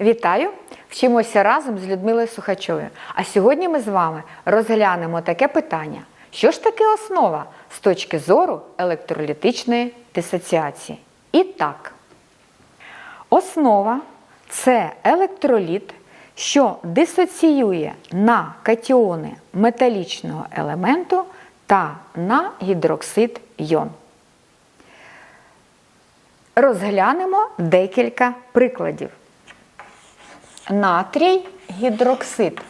Вітаю! Вчимося разом з Людмилою Сухачовою. А сьогодні ми з вами розглянемо таке питання: що ж таке основа з точки зору електролітичної дисоціації? І так, основа це електроліт, що дисоціює на катіони металічного елементу та на гідроксид йон. Розглянемо декілька прикладів. Натрій гідроксид.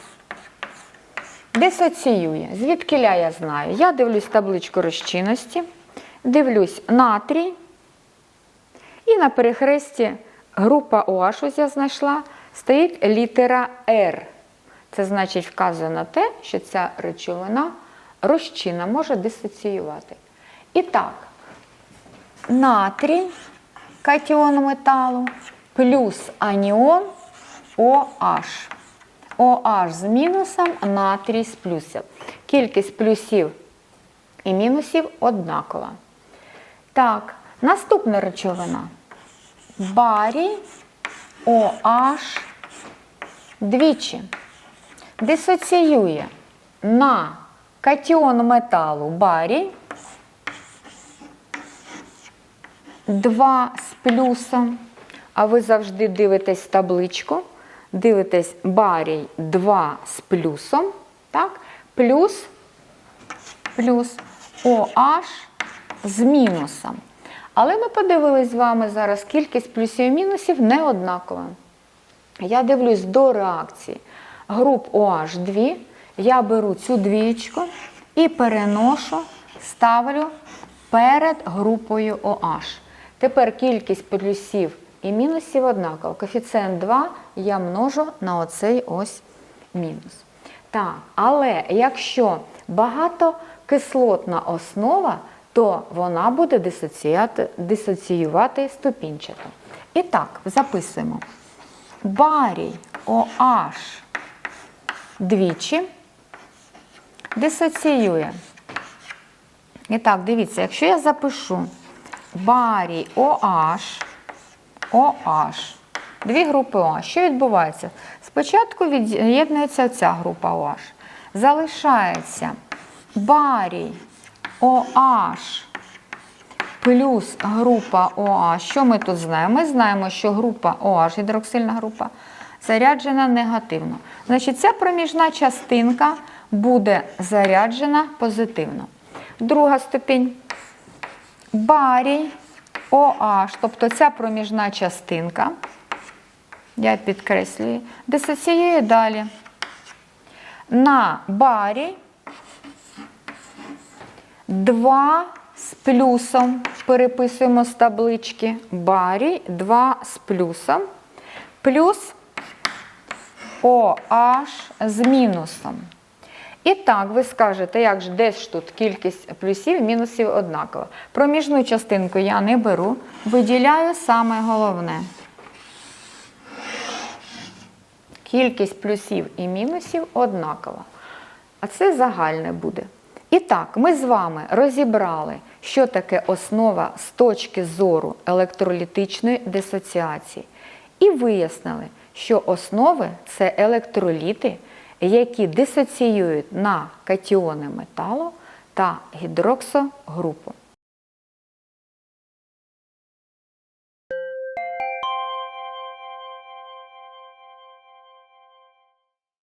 Дисоціює. Звідкиля я знаю? Я дивлюсь табличку розчинності, дивлюсь натрій. І на перехресті група OH, ось я знайшла, стоїть літера R. Це значить вказує на те, що ця речовина розчина може дисоціювати. І так, натрій катіон металу плюс аніон OH. OH з мінусом, натрій з плюсом. Кількість плюсів і мінусів однакова. Так, наступна речовина. Барій OH двічі. Дисоціює на катіон металу барій 2 з плюсом. А ви завжди дивитесь табличку дивитесь барій 2 з плюсом, так? плюс плюс OH з мінусом. Але ми подивились з вами зараз, кількість плюсів і мінусів не однакова. Я дивлюсь до реакції груп OH 2. Я беру цю двічку і переношу, ставлю перед групою OH. Тепер кількість плюсів і мінусів однаково. Коефіцієнт 2 я множу на оцей ось мінус. Так, але якщо багатокислотна основа, то вона буде дисоціювати ступінчато. І так, записуємо. Барій OH двічі дисоціює. І так, дивіться, якщо я запишу барій OH OH. Дві групи OH. Що відбувається? Спочатку від'єднується ця група OH. Залишається барій OH плюс група OH. Що ми тут знаємо? Ми знаємо, що група OH, гідроксильна група, заряджена негативно. Значить, ця проміжна частинка буде заряджена позитивно. Друга ступінь. Барій OH, тобто ця проміжна частинка, я підкреслюю, дисоціює далі. На барі 2 з плюсом, переписуємо з таблички, барі 2 з плюсом, плюс OH з мінусом. І так, ви скажете, як ж де ж тут кількість плюсів, мінусів однакова. Проміжну частинку я не беру, виділяю саме головне. Кількість плюсів і мінусів однакова. А це загальне буде. І так, ми з вами розібрали, що таке основа з точки зору електролітичної дисоціації. І вияснили, що основи це електроліти які дисоціюють на катіони металу та гідроксогрупу.